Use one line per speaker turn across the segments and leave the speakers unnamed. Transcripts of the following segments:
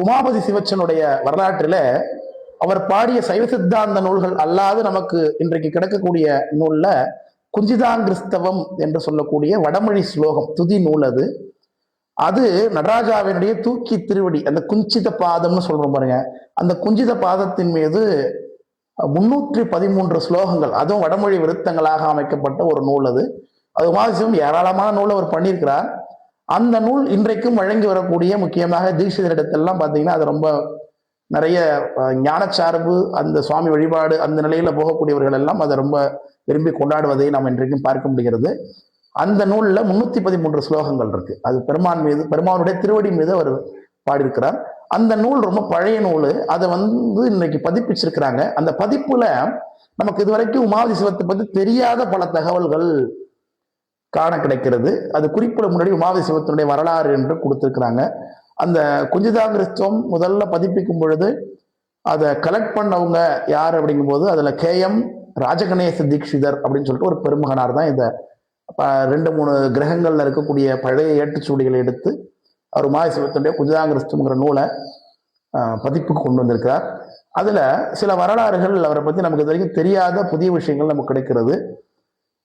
உமாபதி சிவச்சனுடைய வரலாற்றில் அவர் பாடிய சைவ சித்தாந்த நூல்கள் அல்லாது நமக்கு இன்றைக்கு கிடைக்கக்கூடிய நூல்ல குஞ்சிதாங்கிறிஸ்தவம் என்று சொல்லக்கூடிய வடமொழி ஸ்லோகம் துதி நூல் அது. அது நடராஜாவினுடைய தூக்கி திருவடி அந்த குஞ்சித பாதம்னு சொல்றோம் பாருங்க. அந்த குஞ்சித பாதத்தின் மீது முன்னூற்றி பதிமூன்று ஸ்லோகங்கள் அதுவும் வடமொழி விருத்தங்களாக அமைக்கப்பட்ட ஒரு நூல் அது. அது மாதிரி ஏராளமான நூல் அவர் பண்ணியிருக்கிறார். அந்த நூல் இன்றைக்கும் வழங்கி வரக்கூடிய முக்கியமாக தீட்சிதரிடத்தெல்லாம் பார்த்தீங்கன்னா அது ரொம்ப நிறைய ஞானச்சார்பு அந்த சுவாமி வழிபாடு அந்த நிலையில போகக்கூடியவர்கள் எல்லாம் அதை ரொம்ப விரும்பி கொண்டாடுவதை நாம் இன்றைக்கும் பார்க்க முடிகிறது. அந்த நூலில் முன்னூத்தி பதிமூன்று ஸ்லோகங்கள் இருக்கு. அது பெருமான் மீது பெருமானுடைய திருவடி மீது அவர் பாடியிருக்கிறார். அந்த நூல் ரொம்ப பழைய நூல். அதை வந்து இன்னைக்கு பதிப்பிச்சிருக்கிறாங்க. அந்த பதிப்புல நமக்கு இதுவரைக்கும் உமாவதி சிவத்தை பற்றி தெரியாத பல தகவல்கள் காண கிடைக்கிறது. அது குறிப்பிட முன்னாடி உமாவதி சிவத்தினுடைய வரலாறு என்று கொடுத்துருக்குறாங்க. அந்த குஞ்சிதாங்கிருத்தம் முதல்ல பதிப்பிக்கும் பொழுது அதை கலெக்ட் பண்ணவங்க யார் அப்படிங்கும்போது அதில் கே எம் ராஜகணேச தீக்ஷிதர் அப்படின்னு சொல்லிட்டு ஒரு பெருமகனார் தான் இதை. ரெண்டு மூணு கிரகங்களில் இருக்கக்கூடிய பழைய ஏட்டுச்சூடிகளை எடுத்து அவர் உமாவதி சிவத்தினுடைய குஞ்சிதாங்கிருத்தம்ங்கிற நூலை பதிப்புக்கு கொண்டு வந்திருக்கிறார். அதில் சில வரலாறுகள் அவரை பற்றி நமக்கு இது வரைக்கும் தெரியாத புதிய விஷயங்கள் நமக்கு கிடைக்கிறது.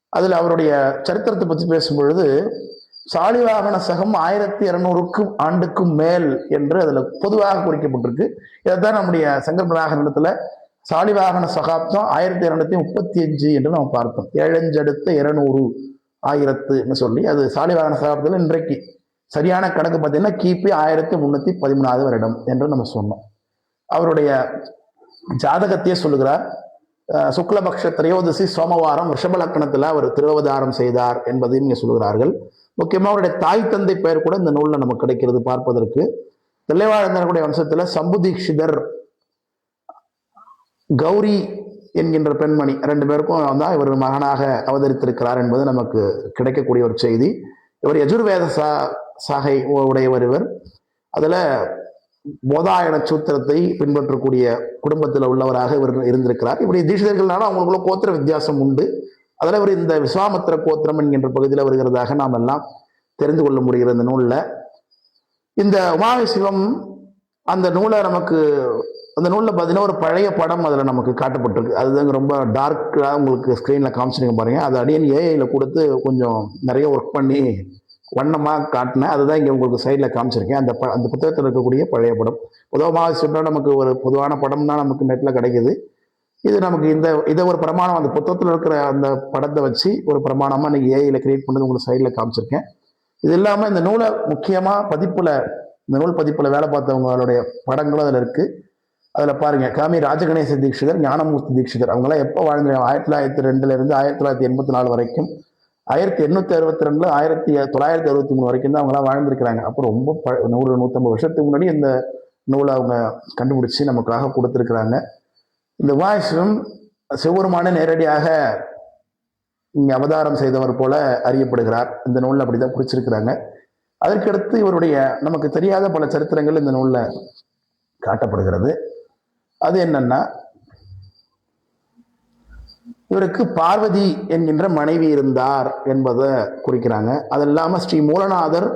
அதில் அவருடைய சரித்திரத்தை பற்றி பேசும்பொழுது சாலிவாகன சகம் ஆயிரத்தி இரநூறுக்கும் ஆண்டுக்கும் மேல் என்று அதில் பொதுவாக குறிக்கப்பட்டிருக்கு. இதைத்தான் நம்முடைய சங்கர்பராகரணத்துல சாலிவாகன சகாப்தம் ஆயிரத்தி இரநூத்தி முப்பத்தி அஞ்சு என்று நாம் பார்த்தோம். ஏழஞ்சடுத்த இருநூறு ஆயிரத்துன்னு சொல்லி அது சாலிவாகன சகாப்தத்தில் இன்றைக்கு சரியான கணக்கு பார்த்தீங்கன்னா கிபி ஆயிரத்தி முன்னூத்தி பதிமூணாவது வருடம் என்று நம்ம சொன்னோம். அவருடைய ஜாதகத்தையே சொல்லுகிறார். சுக்லபக்ஷ திரையோதசி சோமவாரம் ரிஷப அவர் திருவதாரம் செய்தார் என்பதையும் இங்கே சொல்கிறார்கள் முக்கியமாக அவருடைய தாய் தந்தை பெயர் கூட இந்த நூலில் நமக்கு கிடைக்கிறது பார்ப்பதற்கு. தில்லைவாழ்ந்தனுடைய வம்சத்தில் சம்புதீக்ஷிதர் கௌரி என்கின்ற பெண்மணி ரெண்டு பேருக்கும் தான் இவர் மகனாக அவதரித்திருக்கிறார் என்பது நமக்கு கிடைக்கக்கூடிய ஒரு செய்தி. இவர் யஜுர்வேத சா சாகை உடையவர் இவர். அதில் போதாயன சூத்திரத்தை பின்பற்றக்கூடிய குடும்பத்தில் உள்ளவராக இவர் இருந்திருக்கிறார். இப்படி தீட்சிதர்கள்னால அவங்களுக்குள்ள கோத்திர வித்தியாசம் உண்டு. அதில் இவர் இந்த விஸ்வாமித்திர கோத்திரம் என்கின்ற பகுதியில் வருகிறதாக நாம் எல்லாம் தெரிந்து கொள்ள முடிகிற இந்த நூலில். இந்த உமாவி சிவம் அந்த நூலை நமக்கு அந்த நூலில் பார்த்தீங்கன்னா ஒரு பழைய படம் அதில் நமக்கு காட்டப்பட்டிருக்கு. அதுதாங்க ரொம்ப டார்க்காக உங்களுக்கு ஸ்க்ரீனில் காமிச்சிருங்க பாருங்கள் அது அடியன் ஏஐயில் கொடுத்து கொஞ்சம் நிறைய ஒர்க் பண்ணி வண்ணமாக காட்டினேன் அதுதான் இங்கே உங்களுக்கு சைடில் காமிச்சிருக்கேன். அந்த ப அந்த புத்தகத்தில் இருக்கக்கூடிய பழைய படம். பொதுவாக சொன்னால் நமக்கு ஒரு பொதுவான படம் தான் நமக்கு நெட்டில் கிடைக்குது. இது நமக்கு இந்த இதை ஒரு பிரமாணம் அந்த புத்தகத்தில் இருக்கிற அந்த படத்தை வச்சு ஒரு பிரமாணமாக நீங்கள் ஏஐயில் கிரியேட் பண்ணது உங்களுக்கு சைடில் காமிச்சிருக்கேன். இது இல்லாமல் இந்த நூலை முக்கியமாக பதிப்பில் இந்த நூல் பதிப்பில் வேலை பார்த்தவங்களுடைய படங்களும் அதில் இருக்குது அதில் பாருங்க காமி ராஜகணேச தீட்சிதர் ஞானமூர்த்தி தீட்சிதர். அவங்களாம் எப்போ வாழ்ந்தாங்க ஆயிரத்தி தொள்ளாயிரத்தி ரெண்டுலேருந்து ஆயிரத்தி தொள்ளாயிரத்தி எண்பத்தி நாலு வரைக்கும் ஆயிரத்தி எண்ணூத்தி அறுபத்தி ரெண்டுல ஆயிரத்தி தொள்ளாயிரத்தி அறுபத்தி மூணு வரைக்கும் தான் அவங்களாம் வாழ்ந்திருக்கிறாங்க. அப்போ ரொம்ப ப- நூறு நூற்றம்பது வருஷத்துக்கு முன்னாடி இந்த நூலை அவங்க கண்டுபிடிச்சி நமக்காக கொடுத்துருக்குறாங்க. இந்த வாய்ஸும் சிவபெருமான நேரடியாக இங்கே அவதாரம் செய்தவர் போல அறியப்படுகிறார். இந்த நூலில் அப்படிதான் குறிச்சிருக்கிறாங்க. அதற்கடுத்து இவருடைய நமக்கு தெரியாத பல சரித்திரங்கள் இந்த நூலில் காட்டப்படுகிறது. அது என்னன்னா இவருக்கு பார்வதி என்கின்ற மனைவி இருந்தார் என்பதை குறிக்கிறாங்க. அது இல்லாமல் ஸ்ரீ மூலநாதர்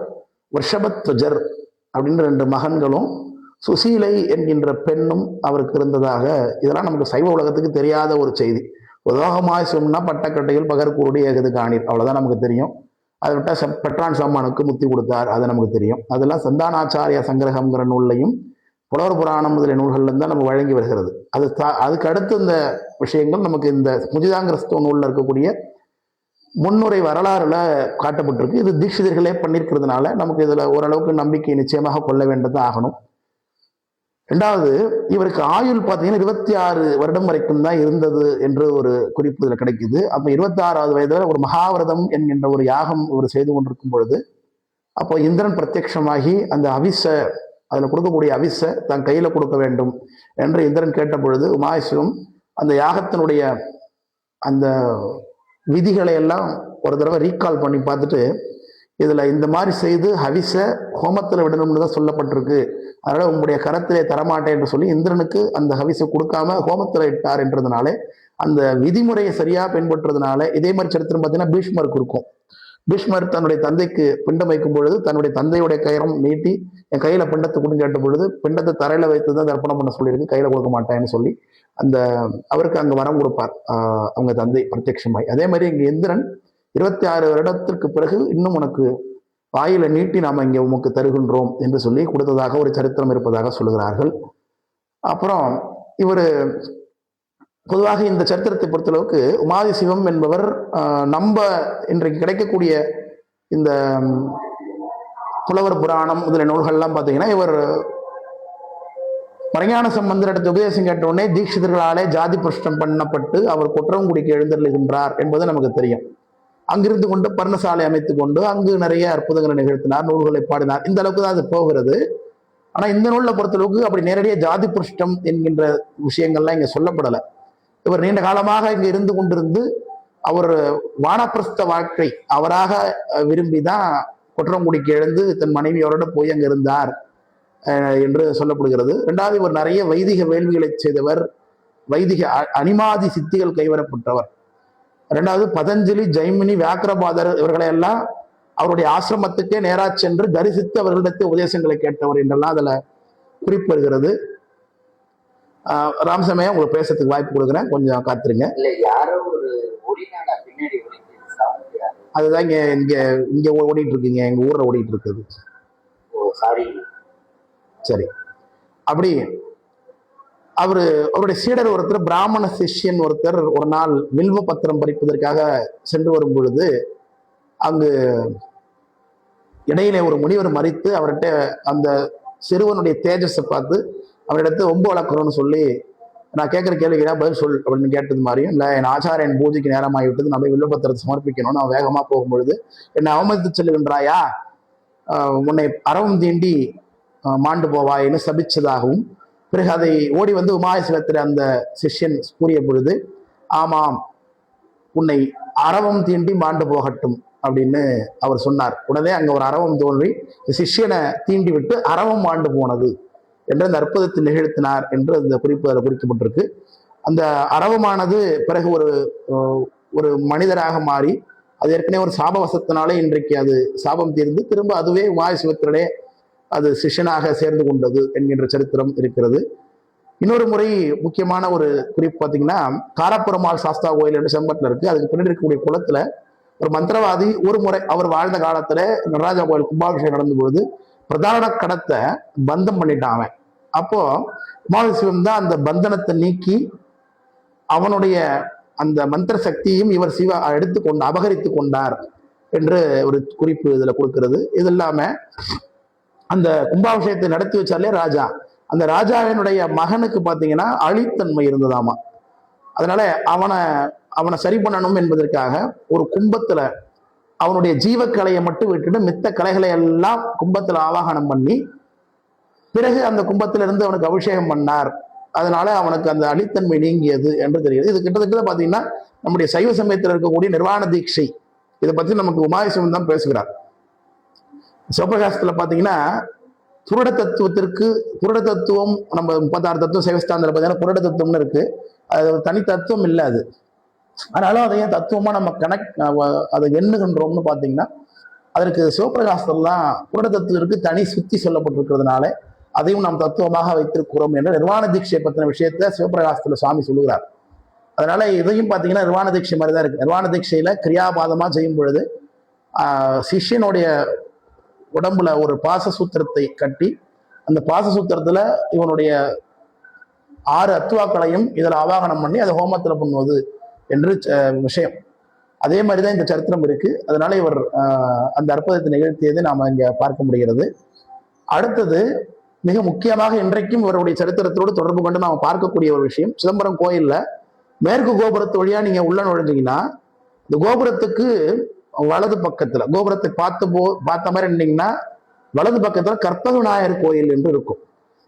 விஷபத்வஜர் அப்படின்னு ரெண்டு மகன்களும் சுசீலை என்கின்ற பெண்ணும் அவருக்கு இருந்ததாக இதெல்லாம் நமக்கு சைவ உலகத்துக்கு தெரியாத ஒரு செய்தி. உதோகமாய் சொன்னா பட்டக்கட்டையில் பகற்கூருடி ஏகது காணீர். அவ்வளோதான் நமக்கு தெரியும். அதை விட்டா செப் பெட்ரான் சம்மானுக்கு முத்தி கொடுத்தார். அது நமக்கு தெரியும். அதெல்லாம் சந்தானாச்சாரிய சங்கிரகம்ங்கிற நூல்லையும் புலவர் புராணம் முதலிய நூல்கள்ல தான் நம்ம வழங்கி வருகிறது. அது அதுக்கு அடுத்து இந்த விஷயங்கள் நமக்கு இந்த முஜிதாங்கிரஸ்தவ நூலில் இருக்கக்கூடிய முன்னுரை வரலாறுல காட்டப்பட்டிருக்கு. இது தீட்சிதர்களே பண்ணியிருக்கிறதுனால நமக்கு இதில் ஓரளவுக்கு நம்பிக்கை நிச்சயமாக கொள்ள வேண்டியது ஆகணும். ரெண்டாவது இவருக்கு ஆயுள் பார்த்தீங்கன்னா இருபத்தி ஆறு வருடம் வரைக்கும் தான் இருந்தது என்று ஒரு குறிப்பு இதில் கிடைக்குது. அப்போ இருபத்தி ஆறாவது வயதில் ஒரு மகாவிரதம் என்கின்ற ஒரு யாகம் இவர் செய்து கொண்டிருக்கும் பொழுது அப்போ இந்திரன் பிரத்யட்சமாகி அந்த அவிச அதில் கொடுக்கக்கூடிய அவிசை தன் கையில் கொடுக்க வேண்டும் என்று இந்திரன் கேட்ட பொழுது உமாயசிவம் அந்த யாகத்தினுடைய அந்த விதிகளை எல்லாம் ஒரு தடவை ரீகால் பண்ணி பார்த்துட்டு இதில் இந்த மாதிரி செய்து ஹவிச ஹோமத்தில் விடணும்னு தான் சொல்லப்பட்டிருக்கு. அதனால் உங்களுடைய கரத்திலே தரமாட்டேன் என்று சொல்லி இந்திரனுக்கு அந்த ஹவிசை கொடுக்காம ஹோமத்தில் இட்டார் என்றதுனாலே அந்த விதிமுறையை சரியாக பின்பற்றுறதுனால இதே மாதிரி சரித்திரம் பார்த்தீங்கன்னா பீஷ்மருக்கு இருக்கும். பீஷ்மர் தன்னுடைய தந்தைக்கு பிண்டம் வைக்கும் பொழுது தன்னுடைய தந்தையுடைய கயிறம் நீட்டி என் கையில பிண்டத்தை கொடுன்னு கேட்ட பொழுது பிண்டத்தை தரையில வைத்து தான் தர்ப்பணம் பண்ண சொல்லியிருக்கு கையில கொடுக்க மாட்டேன்னு சொல்லி அந்த அவருக்கு அங்க வரம் கொடுப்பார் அவங்க தந்தை பிரத்யட்சமாய். அதே மாதிரி இங்க இந்திரன் இருபத்தி ஆறு வருடத்திற்கு பிறகு இன்னும் உனக்கு வாயில நீட்டி நாம இங்க உமக்கு தருகின்றோம் என்று சொல்லி கொடுத்ததாக ஒரு சரித்திரம் இருப்பதாக சொல்லுகிறார்கள். அப்புறம் இவர் பொதுவாக இந்த சரித்திரத்தை பொறுத்தளவுக்கு உமாதி சிவம் என்பவர் நம்ப நம்ம இன்றைக்கு கிடைக்கக்கூடிய இந்த புலவர் புராணம் முதலிய நூல்கள்லாம் பார்த்தீங்கன்னா இவர் மறைஞான சம்பந்தர் இடத்து உபதேசம் கேட்ட உடனே தீட்சிதர்களாலே ஜாதி பிரஷ்டம் பண்ணப்பட்டு அவர் குற்றங்குடிக்கு எழுந்தருளுகின்றார் என்பது நமக்கு தெரியும். அங்கிருந்து கொண்டு பர்ணசாலை அமைத்து கொண்டு அங்கு நிறைய அற்புதங்களை நிகழ்த்தினார் நூல்களை பாடினார். இந்த அளவுக்கு தான் அது போகிறது. ஆனால் இந்த நூலில் பொறுத்தளவுக்கு அப்படி நேரடியாக ஜாதி புருஷ்டம் என்கின்ற விஷயங்கள்லாம் இங்கே சொல்லப்படலை. இவர் நீண்ட காலமாக இங்கே இருந்து கொண்டிருந்து அவர் வானப்பிரஸ்த வாழ்க்கை அவராக விரும்பி தான் குற்றங்குடிக்கு எழுந்து தன் மனைவியோரோட போய் அங்கே இருந்தார் என்று சொல்லப்படுகிறது. ரெண்டாவது இவர் நிறைய வைதிக வேள்விகளை செய்தவர் வைதிக அ- அனிமாதி சித்திகள் கைவரப்பட்டவர் ரெண்டாவது பதஞ்சலி ஜெய்மினி வியாக்கிரபாதர் இவர்களை எல்லாம் அவருடைய ஆசிரமத்துக்கே நேராக சென்று தரிசித்து அவர்களிடத்து உபதேசங்களை கேட்டவர் என்றெல்லாம் அதில் குறிப்பிடுகிறது. ஆஹ் ராமசமயம் உங்களுக்கு பேசுறதுக்கு வாய்ப்பு கொடுக்குறேன். கொஞ்சம் காத்துருங்க.
இல்ல யாரோ ஒரு பின்னாடி
அதுதான் இங்க இங்க இங்க ஓடிட்டு இருக்குங்க எங்க ஊர்ல ஓடிட்டு இருக்குது
சாரி.
சரி. அப்படி அவரு அவருடைய சீடர் ஒருத்தர் பிராமண சிஷ்யன் ஒருத்தர் ஒரு நாள் வில்வ பத்திரம் பறிப்பதற்காக சென்று வரும் பொழுது அங்கு இடையிலே ஒரு முனிவர் மறித்து அவர்கிட்ட அந்த சிறுவனுடைய தேஜஸை பார்த்து அவரிடத்து ஒம்பு வளர்க்குறோன்னு சொல்லி நான் கேட்குற கேள்விக்கிறா பதில் சொல் அப்படின்னு கேட்டது மாதிரியும் இல்லை என் ஆச்சாரியன் பூஜைக்கு நேரமாகி விட்டது நம்ம வில்வபத்திரத்தை சமர்ப்பிக்கணும் நான் வேகமாக போகும்பொழுது என்னை அவமதித்து செல்லுகின்றாயா? உன்னை அறவும் தீண்டி மாண்டு போவாயின்னு சபிச்சதாகவும் பிறகு அதை ஓடி வந்து உமாயசிவத்தில் அந்த சிஷ்யன் கூறிய பொழுது ஆமாம் உன்னை அறவம் தீண்டி மாண்டு போகட்டும் அப்படின்னு அவர் சொன்னார். உடனே அங்கே ஒரு அறவம் தோன்றி சிஷ்யனை தீண்டி விட்டு அறவம் மாண்டு போனது. என்று அந்த அற்புதத்தை நிகழ்த்தினார் என்று அந்த குறிப்பு அதில் குறிக்கப்பட்டிருக்கு. அந்த அரவமானது பிறகு ஒரு ஒரு மனிதராக மாறி அது ஏற்கனவே ஒரு சாபவசத்தினாலே இன்றைக்கு அது சாபம் தீர்ந்து திரும்ப அதுவே உமாய சிவத்திலே அது சிஷ்யனாக சேர்ந்து கொண்டது என்கின்ற சரித்திரம் இருக்கிறது. இன்னொரு முறை முக்கியமான ஒரு குறிப்பு பார்த்தீங்கன்னா காரப்புறமாள் சாஸ்தா கோயில் என்று செம்பட்டில் இருக்கு. அதுக்கு பின்னாடி இருக்கக்கூடிய குளத்துல ஒரு மந்திரவாதி ஒரு முறை அவர் வாழ்ந்த காலத்துல நடராஜா கோயில் கும்பாபிஷேகம் நடந்த பொழுது பிரதான கடத்தை பந்தம் பண்ணிட்டான் அவன். அப்போ உமாசிவம் தான் அந்த பந்தனத்தை நீக்கி அவனுடைய அந்த மந்திர சக்தியும் இவர் சிவா எடுத்துக்கொண்டு அபகரித்து கொண்டார் என்று ஒரு குறிப்பு இதில் கொடுக்கிறது. இது இல்லாம அந்த கும்பாபிஷேகத்தை நடத்தி வச்சாலே ராஜா. அந்த ராஜாவினுடைய மகனுக்கு பார்த்தீங்கன்னா அழித்தன்மை இருந்ததாமா. அதனால அவனை அவனை சரி பண்ணணும் என்பதற்காக ஒரு கும்பத்துல அவனுடைய ஜீவக்கலையை மட்டும் விட்டுட்டு மித்த கலைகளை எல்லாம் கும்பத்தில் ஆவாகனம் பண்ணி பிறகு அந்த கும்பத்திலிருந்து அவனுக்கு அபிஷேகம் பண்ணார். அதனால அவனுக்கு அந்த அடித்தன்மை நீங்கியது என்று தெரிகிறது. இது கிட்டத்தட்ட பார்த்தீங்கன்னா நம்முடைய சைவ சமயத்தில் இருக்கக்கூடிய நிர்வாண தீட்சை. இதை பற்றி நமக்கு உமாயசிவன் தான் பேசுகிறார். சிவபிரகாசத்தில் பார்த்தீங்கன்னா புருட தத்துவத்திற்கு புருட தத்துவம் நம்ம முப்பத்தாறு தத்துவம் சைவஸ்தானத்தில் பார்த்தீங்கன்னா புருட தத்துவம்னு இருக்கு. அது ஒரு தனி தத்துவம் இல்லை அது. ஆனாலும் அதை ஏன் தத்துவமா நம்ம கனெக்ட் அதை எண்ணுகின்றோம்னு பார்த்தீங்கன்னா அதற்கு சிவபிரகாசத்தெல்லாம் தான் தத்துவத்திற்கு தனி சுத்தி சொல்லப்பட்டிருக்கிறதுனால அதையும் நாம் தத்துவமாக வைத்திருக்கிறோம் என்ற நிர்வாண தீட்சை பற்றின விஷயத்த சிவபிரகாசத்தில் சுவாமி சொல்லுகிறார். அதனால இதையும் பார்த்தீங்கன்னா நிர்வாண தீட்சை மாதிரி தான் இருக்கு. நிர்வாண தீட்சையில கிரியாபாதமா செய்யும் பொழுது சிஷ்யனுடைய உடம்புல ஒரு பாசசூத்திரத்தை கட்டி அந்த பாசசூத்திரத்துல இவனுடைய ஆறு அத்துவாக்களையும் இதில் ஆவாகனம் பண்ணி அதை ஹோமத்தில் பண்ணுவது என்று ச- விஷயம். அதே மாதிரி தான் இந்த சரித்திரம் இருக்கு. அதனால இவர் அந்த அற்புதத்தை நிகழ்த்தியதை நாம் இங்க பார்க்க முடிகிறது. அடுத்தது மிக முக்கியமாக இன்றைக்கும் இவருடைய சரித்திரத்தோடு தொடர்பு கொண்டு நாம் பார்க்கக்கூடிய ஒரு விஷயம். சிதம்பரம் கோயில்ல மேற்கு கோபுரத்து வழியா நீங்க உள்ள நுழைஞ்சீங்கன்னா இந்த கோபுரத்துக்கு வலது பக்கத்துல கோபுரத்தை பார்த்து போ பார்த்த மாதிரி நின்னீங்கன்னா வலது பக்கத்துல கற்பக விநாயகர் கோயில் என்று இருக்கும்.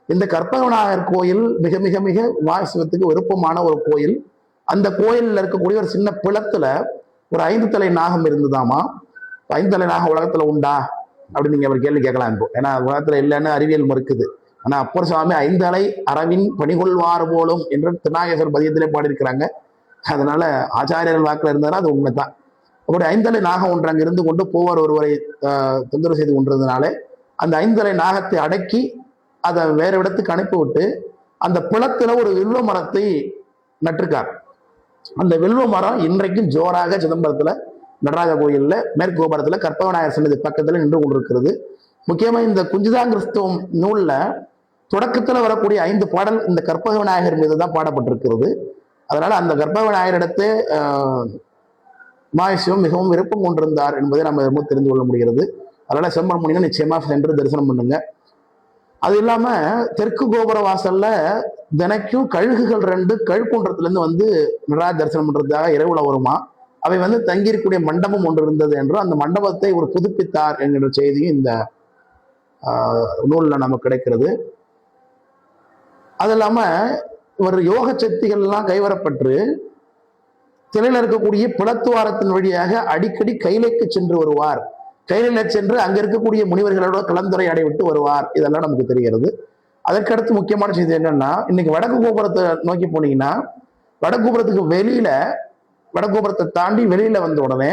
இந்த கற்பக விநாயகர் கோயில் மிக மிக மிக வாசகத்துக்கு விருப்பமான ஒரு கோயில். அந்த கோயிலில் இருக்கக்கூடிய ஒரு சின்ன பிளத்துல ஒரு ஐந்து தலை நாகம் இருந்ததாமா? ஐந்து தலை நாகம் உலகத்துல உண்டா? அப்படின்னு நீங்க அவர் கேள்வி கேட்கலாம் இப்போ. ஏன்னா உலகத்துல இல்லைன்னு அறிவியல் மறுக்குது. ஆனா அப்பர் சுவாமி ஐந்து அறவின் பணிகொள்வார் போலும் என்று திருநாகேஸ்வர் பதியத்திலே பாடியிருக்கிறாங்க. அதனால ஆச்சாரியர்கள் வாக்குல இருந்தாலும் அது உண்மைதான். அப்படி ஐந்தலை நாகம் ஒன்று அங்கே இருந்து கொண்டு போவார் ஒருவரை தொந்தரவு செய்து கொண்டிருந்தனாலே அந்த ஐந்தலை நாகத்தை அடக்கி அதை வேற இடத்துக்கு அனுப்பிவிட்டு அந்த பிளத்துல ஒரு வில்வ மரத்தை நட்டிருக்கார். அந்த வில்வ மரம் இன்றைக்கும் ஜோராக சிதம்பரத்துல நடராஜ கோயில்ல மேற்கு கோபுரத்துல கற்பகநாயகர் சன்னதி பக்கத்துல நின்று கொண்டிருக்கிறது. முக்கியமா இந்த குஞ்சிதாங்கிறிஸ்துவம் நூல்ல தொடக்கத்துல வரக்கூடிய ஐந்து பாடல் இந்த கற்பக விநாயகர் மீது தான் பாடப்பட்டிருக்கிறது. அதனால அந்த கற்பக விநாயகரிடத்து மாயசிவம் மிகவும் விருப்பம் கொண்டிருந்தார் என்பதை நம்ம ரொம்ப தெரிந்து கொள்ள முடிகிறது. அதனால செம்மன் நிச்சயமாக நிச்சயமா சென்று தரிசனம் பண்ணுங்க. அது இல்லாம தெற்கு கோபுர வாசல்ல தினைக்கும் கழுகுகள் ரெண்டு கழுக்குன்றத்துல இருந்து வந்து நடராஜ தரிசனம் பண்றதுக்காக இரவுல வருமா? அவை வந்து தங்கியிருக்கக்கூடிய மண்டபம் ஒன்று இருந்தது என்றும் அந்த மண்டபத்தை ஒரு புதுப்பித்தார் என்கிற செய்தியும் இந்த நூலில் நமக்கு கிடைக்கிறது. அது இல்லாமல் ஒரு யோக சக்திகள்லாம் கைவரப்பட்டு திரையில் இருக்கக்கூடிய பிளத்துவாரத்தின் வழியாக அடிக்கடி கைலைக்கு சென்று வருவார். கையில சென்று அங்க இருக்கக்கூடிய முனிவர்களோட கலந்துரையாடை விட்டு வருவார். இதெல்லாம் நமக்கு தெரிகிறது. அதற்கடுத்து முக்கியமான செய்தி என்னன்னா இன்னைக்கு வடக்கு கோபுரத்தை நோக்கி போனீங்கன்னா வடக்கு கோபுரத்துக்கு வெளியில வடக்கு கோபுரத்தை தாண்டி வெளியில வந்த உடனே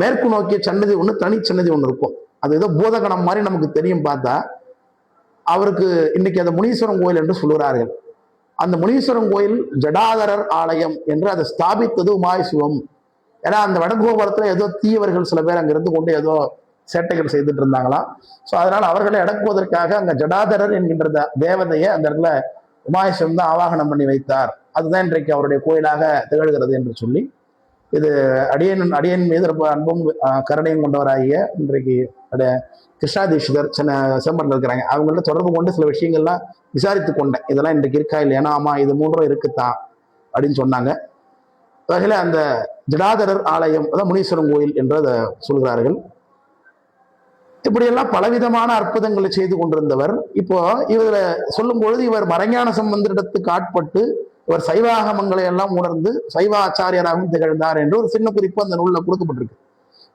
மேற்கு நோக்கிய சன்னதி ஒன்று தனி சன்னதி ஒன்று இருக்கும். அது ஏதோ பூதகணம் மாதிரி நமக்கு தெரியும் பார்த்தா அவருக்கு இன்னைக்கு அந்த முனீஸ்வரன் கோயில் என்று சொல்லுகிறார்கள். அந்த முனீஸ்வரன் கோயில் ஜடாதரர் ஆலயம் என்று அதை ஸ்தாபித்தது உமாய் சிவம். ஏன்னா அந்த வடகோபுரத்துல ஏதோ தீயவர்கள் சில பேர் அங்கிருந்து கொண்டு ஏதோ சேட்டைகள் செய்துட்டு இருந்தாங்களாம் ஸோ அதனால அவர்களை அடக்குவதற்காக அங்க ஜடாதரர் என்கின்ற த- தேவதையை அந்த இடத்துல உமாயசிவம் தான் ஆவாகனம் பண்ணி வைத்தார். அதுதான் இன்றைக்கு அவருடைய கோயிலாக திகழ்கிறது என்று சொல்லி இது அடியன் அடியன் மீது ரொம்ப அன்பும் கருணையும் கொண்டவராகிய இன்றைக்கு அட- கிருஷ்ணா சின்ன சிதம்பரத்தில் இருக்கிறாங்க. அவங்கள்ட்ட தொடர்பு கொண்டு சில விஷயங்கள்லாம் விசாரித்து கொண்டேன். இதெல்லாம் இன்றைக்கு இருக்கா இல்லை ஏன்னா ஆமா இது மூன்றும் இருக்குத்தான் அப்படின்னு சொன்னாங்க. வகையில் அந்த ஜடாதரர் ஆலயம் அதான் முனீஸ்வரன் கோயில் என்று அதை சொல்கிறார்கள். இப்படியெல்லாம் பலவிதமான அற்புதங்களை செய்து கொண்டிருந்தவர். இப்போ இவர சொல்லும் பொழுது இவர் மறைஞான சம்பந்தரிடத்துக்கு ஆட்பட்டு இவர் சைவாகமங்களை எல்லாம் உணர்ந்து சைவ ஆச்சாரியராகவும் திகழ்ந்தார் என்று ஒரு சின்ன குறிப்பு அந்த நூலில் கொடுக்கப்பட்டிருக்கு.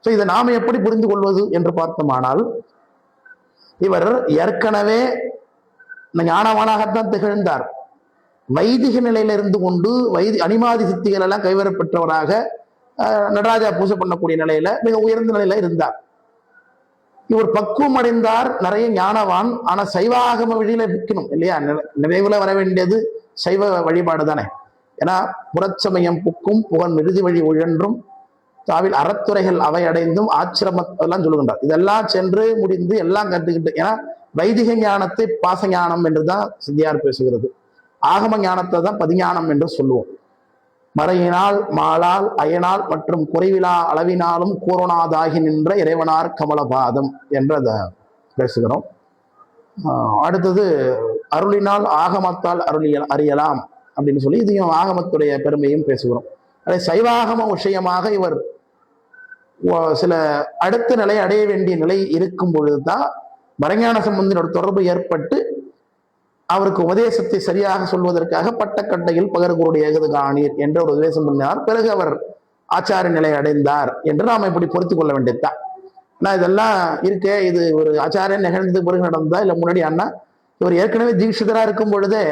ஸோ இதை நாம் எப்படி புரிந்து கொள்வது என்று பார்த்தோமானால் இவர் ஏற்கனவே ஞானவானாகத்தான் திகழ்ந்தார். வைதிக நிலையில இருந்து கொண்டு வைதி அனிமாதி சித்திகள் எல்லாம் கைவரப்பெற்றவராக ஆஹ், நடராஜா பூஜை பண்ணக்கூடிய நிலையில மிக உயர்ந்த நிலையில இருந்தார். இவர் பக்குவம் அடைந்தார் நிறைய ஞானவான் ஆனா சைவாகம வழியில விற்கணும் இல்லையா? நிறைவுல வர வேண்டியது சைவ வழிபாடு தானே. ஏன்னா புறச்சமயம் புக்கும் புகழ் மிருதி வழி உழன்றும் தாவில் அறத்துறைகள் அவை அடைந்தும் ஆச்சிரமம் எல்லாம் சொல்லுகின்றார். இதெல்லாம் சென்று முடிந்து எல்லாம் கற்றுக்கிட்டு ஏன்னா வைதிக ஞானத்தை பாச ஞானம் என்றுதான் சித்தியார் பேசுகிறது. ஆகம ஞானத்தை தான் பதிஞானம் என்று சொல்லுவோம். மறையினால் மாளால் அயனால் மற்றும் குறைவிலா அளவினாலும் கூறனாதாகி நின்ற இறைவனார் கமலபாதம் என்று அதை பேசுகிறோம் அடுத்தது அருளினால் ஆகமத்தால் அருளிய அறியலாம் அப்படின்னு சொல்லி இதையும் ஆகமத்துடைய பெருமையும் பேசுகிறோம். அதே சைவாகம விஷயமாக இவர் சில அடுத்த நிலை அடைய வேண்டிய நிலை இருக்கும் பொழுதுதான் மறைஞான சம்பந்தினோட தொடர்பு ஏற்பட்டு அவருக்கு உபதேசத்தை சரியாக சொல்வதற்காக பட்டக்கட்டையில் பகர்குருடைய ஏகது காணீர் என்ற ஒரு உபதேசம் பண்ணினார். பிறகு அவர் ஆச்சார நிலை அடைந்தார் என்று நாம் இப்படி பொறுத்து கொள்ள வேண்டியதுதான். நான் இதெல்லாம் இருக்கே இது ஒரு ஆச்சாரியன் நிகழ்ந்தது பிறகு நடந்ததா? இல்லை முன்னாடி அண்ணா இவர் ஏற்கனவே தீட்சிதராக இருக்கும் பொழுதே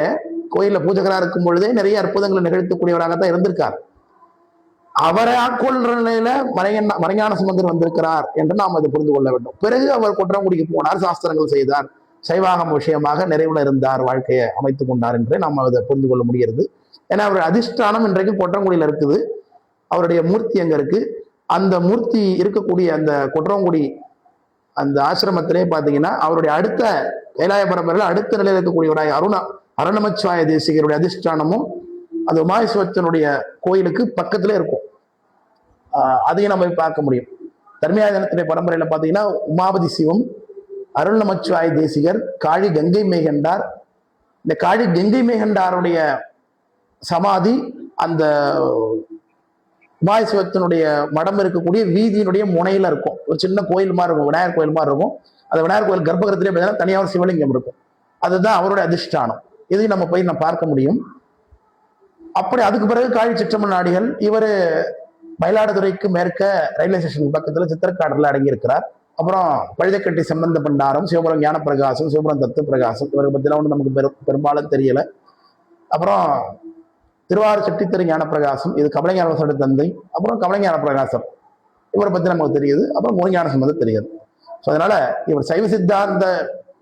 கோயிலில் பூஜகராக இருக்கும் பொழுதே நிறைய அற்புதங்களை நிகழ்த்தக்கூடியவராகத்தான் இருந்திருக்கார். அவரை ஆட்கொள்ற நிலையில மறைஞான மறைஞான சுமந்தர் வந்திருக்கிறார் என்று நாம் அதை புரிந்து கொள்ள வேண்டும். பிறகு அவர் குற்றங்குடிக்கு போனார் சாஸ்திரங்கள் செய்தார். சைவாகம் விஷயமாக நிறைவுல இருந்தார் வாழ்க்கையை அமைத்து கொண்டார் என்று நாம் அதை புரிந்து கொள்ள முடிகிறது. ஏன்னா அவர் அதிஷ்டானம் இன்றைக்கு கொற்றங்குடியில் இருக்குது. அவருடைய மூர்த்தி அங்கே இருக்கு? அந்த மூர்த்தி இருக்கக்கூடிய அந்த கொற்றங்குடி அந்த ஆசிரமத்திலே பார்த்தீங்கன்னா அவருடைய அடுத்த வேலாய பரம்பரையில் அடுத்த நிலையில் இருக்கக்கூடியவராய் அருண அருணமச்சுவாய தேசிகருடைய அதிஷ்டானமும் அந்த உமாயசுவத்தனுடைய கோயிலுக்கு பக்கத்துல இருக்கும். அதையும் நம்ம போய் பார்க்க முடியும். தர்மியாதனத்துடைய பரம்பரையில் பார்த்தீங்கன்னா உமாபதி சிவம் அருள் நமச்சிவாய தேசிகர் காழி கங்கை மேகண்டார். இந்த காழி கங்கை மேகண்டாருடைய சமாதி அந்த உமாயசிவத்தினுடைய மடம் இருக்கக்கூடிய வீதியினுடைய முனையில இருக்கும். ஒரு சின்ன கோயில் மாதிரி இருக்கும் விநாயகர் கோயில் மாதிரி இருக்கும். அந்த விநாயகர் கோயில் கர்ப்பகிரத்திலே பார்த்தீங்கன்னா தனியாக ஒரு சிவலிங்கம் இருக்கும். அதுதான் அவருடைய அதிஷ்டானம். இதையும் நம்ம போய் நம்ம பார்க்க முடியும். அப்படி அதுக்கு பிறகு காழி சிற்றம்மன் நாடிகள் இவர் மயிலாடுதுறைக்கு மேற்க ரயில்வே ஸ்டேஷன் பக்கத்தில் சித்திரக்காடல அடங்கியிருக்கிறார். அப்புறம் பழுதக்கட்டி சம்பந்த பண்டாரம் சிவபுரம் ஞான பிரகாசம் சிவபுரம் தத்து பிரகாசம் இவரை பற்றிலாம் ஒன்றும் நமக்கு பெரும் பெரும்பாலும் தெரியலை. அப்புறம் திருவாரூர் செட்டித்தரு ஞானப்பிரகாசம் இது கமலஞான தந்தை அப்புறம் கமலஞான பிரகாசம் இவரை பற்றி நமக்கு தெரியுது அப்புறம் முருஞான சம்பந்தம் தெரியுது. ஸோ அதனால இவர் சைவ சித்தாந்த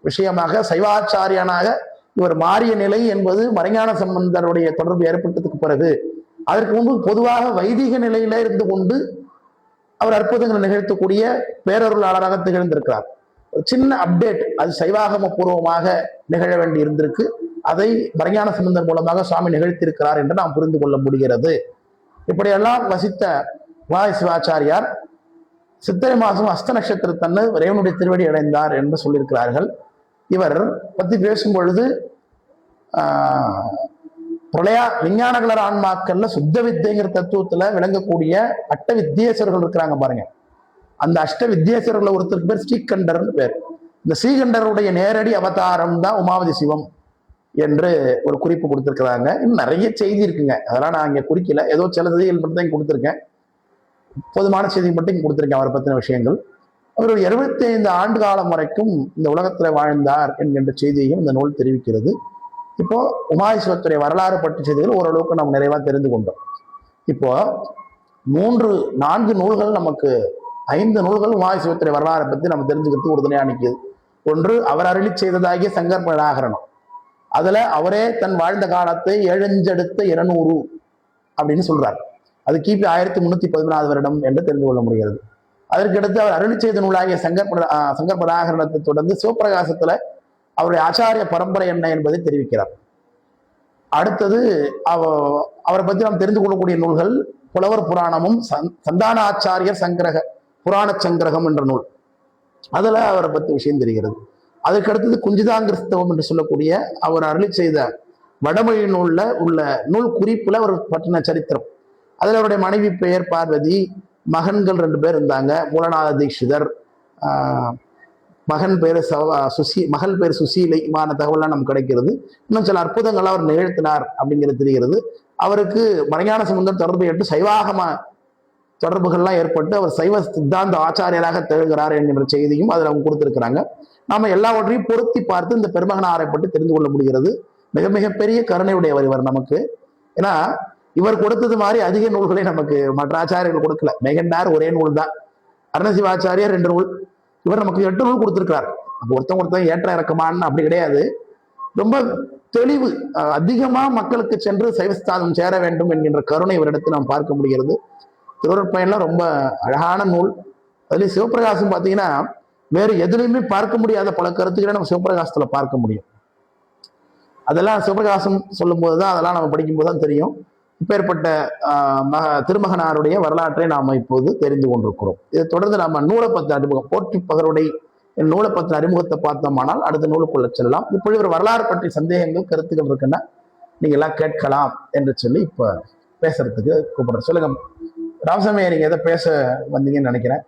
விஷயமாக சைவாச்சாரியனாக இவர் மாறிய நிலை என்பது மறைஞான சம்பந்தருடைய தொடர்பு ஏற்பட்டதுக்கு பிறகு அதற்கு முன்பு பொதுவாக வைதிக நிலையில இருந்து கொண்டு அவர் அற்புதங்களை நிகழ்த்தக்கூடிய பேரருளாளராக திகழ்ந்திருக்கிறார். ஒரு சின்ன அப்டேட் அது சைவாகம பூர்வமாக நிகழ வேண்டி இருந்திருக்கு. அதை மறைஞான சம்பந்தன் மூலமாக சுவாமி நிகழ்த்தியிருக்கிறார் என்று நாம் புரிந்து கொள்ள முடிகிறது. இப்படியெல்லாம் வசித்த வாய் சிவாச்சாரியார் சித்திரை மாதம் அஸ்த நட்சத்திரத்தன்னு இறைவனுடைய திருவடி அடைந்தார் என்று சொல்லியிருக்கிறார்கள். இவர் பற்றி பேசும் பொழுது பிரளயா விஞ்ஞான கலர் ஆன்மாக்கள்ல சுத்த வித்தைங்கிற தத்துவத்துல விளங்கக்கூடிய அட்ட வித்தியேசர்கள் இருக்கிறாங்க பாருங்க. அந்த அஷ்ட வித்தியேஸ்வரர்ல ஒருத்தருக்கு பேர் ஸ்ரீகண்டர்னு பேர். இந்த ஸ்ரீகண்டருடைய நேரடி அவதாரம் தான் உமாவதி சிவம் என்று ஒரு குறிப்பு கொடுத்துருக்குறாங்க. இன்னும் நிறைய செய்தி இருக்குங்க. அதெல்லாம் நான் இங்கே குறிக்கல. ஏதோ சில செய்திகள் மட்டும் தான் போதுமான செய்தி மட்டும் கொடுத்துருக்கேன் அவரை பற்றின விஷயங்கள். அவர் எழுபத்தி ஐந்து ஆண்டு காலம் வரைக்கும் இந்த உலகத்தில் வாழ்ந்தார் என்கின்ற செய்தியையும் இந்த நூல் தெரிவிக்கிறது. இப்போ உமாயேஸ்வரத்துடைய வரலாறு பற்றி செய்திகள் ஓரளவுக்கு நம்ம நிறைவாக தெரிந்து கொண்டோம். இப்போ மூன்று நான்கு நூல்கள் நமக்கு ஐந்து நூல்கள் உமாயேஸ்வரத்துடைய வரலாறை பற்றி நம்ம தெரிஞ்சுக்கிறது உறுதுணையாக நிற்கிது ஒன்று அவர் அருளி செய்ததாகிய சங்கர் நாகரணம் அதுல அவரே தன் வாழ்ந்த காலத்தை எழுஞ்செடுத்த இருநூறு அப்படின்னு சொல்றார். அது கிபி ஆயிரத்தி முன்னூத்தி பதினாலு வருடம் என்று தெரிந்து கொள்ள முடிகிறது. அதற்கடுத்து அவர் அருளி செய்த நூலாகிய சங்கர் பர- நாகரணத்தை தொடர்ந்து சிவபிரகாசத்துல அவருடைய ஆச்சாரிய பரம்பரை என்ன என்பதை தெரிவிக்கிறார். அடுத்தது அவ அவரை பற்றி நாம் தெரிந்து கொள்ளக்கூடிய நூல்கள் புலவர் புராணமும் சந்- சந்தான ஆச்சாரியர் சங்கிரக புராண சங்கிரகம் என்ற நூல். அதில் அவரை பற்றி விஷயம் தெரிகிறது. அதுக்கடுத்தது அடுத்தது குஞ்சிதாங்கிறிஸ்தவம் என்று சொல்லக்கூடிய அவர் அருளி செய்த வடமொழி நூலில் உள்ள நூல் குறிப்பில் அவர் பற்றின சரித்திரம். அதில் அவருடைய மனைவி பெயர் பார்வதி மகன்கள் ரெண்டு பேர் இருந்தாங்க மூலநாத தீட்சிதர் மகன் பேர் சவா சுசி மகள் பேர் சுசீலைமான தகவல்லாம் நமக்கு கிடைக்கிறது. இன்னும் சில அற்புதங்களை அவர் நிகழ்த்தினார் அப்படிங்கிறது தெரிகிறது. அவருக்கு மறைஞான சம்பந்தம் தொடர்பு ஏற்று சைவாகமா தொடர்புகள்லாம் ஏற்பட்டு அவர் சைவ சித்தாந்த ஆச்சாரியராக திகழ்கிறார் என்கிற செய்தியும் அதில் அவங்க கொடுத்துருக்கிறாங்க. நாம எல்லாவற்றையும் பொருத்தி பார்த்து இந்த பெருமகனாரை பற்றி தெரிந்து கொள்ள முடிகிறது. மிக மிகப்பெரிய கருணையுடையவர் இவர் நமக்கு. ஏன்னா இவர் கொடுத்தது மாதிரி அதிக நூல்களை நமக்கு மற்ற ஆச்சாரியர்கள் கொடுக்கல. மெகண்டார் ஒரே நூல் தான் அருணசிவாச்சாரியர் ரெண்டு நூல். இவர் நமக்கு எட்டு நூல் கொடுத்துருக்கிறார். அப்போ ஒருத்தன் ஒருத்தன் ஏற்ற இறக்கமான்னு அப்படி கிடையாது. ரொம்ப தெளிவு அதிகமாக மக்களுக்கு சென்று சைவஸ்தானம் சேர வேண்டும் என்கின்ற கருணை இவரிடத்தில் நாம் பார்க்க முடிகிறது. திருவருட்பயன்லாம் ரொம்ப அழகான நூல். அதுலேயும் சிவபிரகாசம் பார்த்தீங்கன்னா வேறு எதுலையுமே பார்க்க முடியாத பல கருத்துக்களை நம்ம சிவபிரகாசத்தில் பார்க்க முடியும். அதெல்லாம் சிவபிரகாசம் சொல்லும்போது தான் அதெல்லாம் நம்ம படிக்கும்போது தான் தெரியும். இப்பேற்பட்ட மக திருமகனாருடைய வரலாற்றை நாம் இப்போது தெரிந்து கொண்டிருக்கிறோம். இதை தொடர்ந்து நம்ம நூலப்பத்து அறிமுகம் போற்றி பகருடைய நூலப்பத்தின அறிமுகத்தை பார்த்தோமானால் அடுத்த நூலுக்குள்ள செல்லலாம். இப்பொழுது ஒரு வரலாறு பற்றி சந்தேகங்கள் கருத்துக்கள் இருக்குன்னா நீங்க எல்லாம் கேட்கலாம் என்று சொல்லி இப்ப பேசுறதுக்கு கூப்பிடுறேன். சொல்லுங்க ராமசாமி நீங்க எதை பேச வந்தீங்கன்னு நினைக்கிறேன்.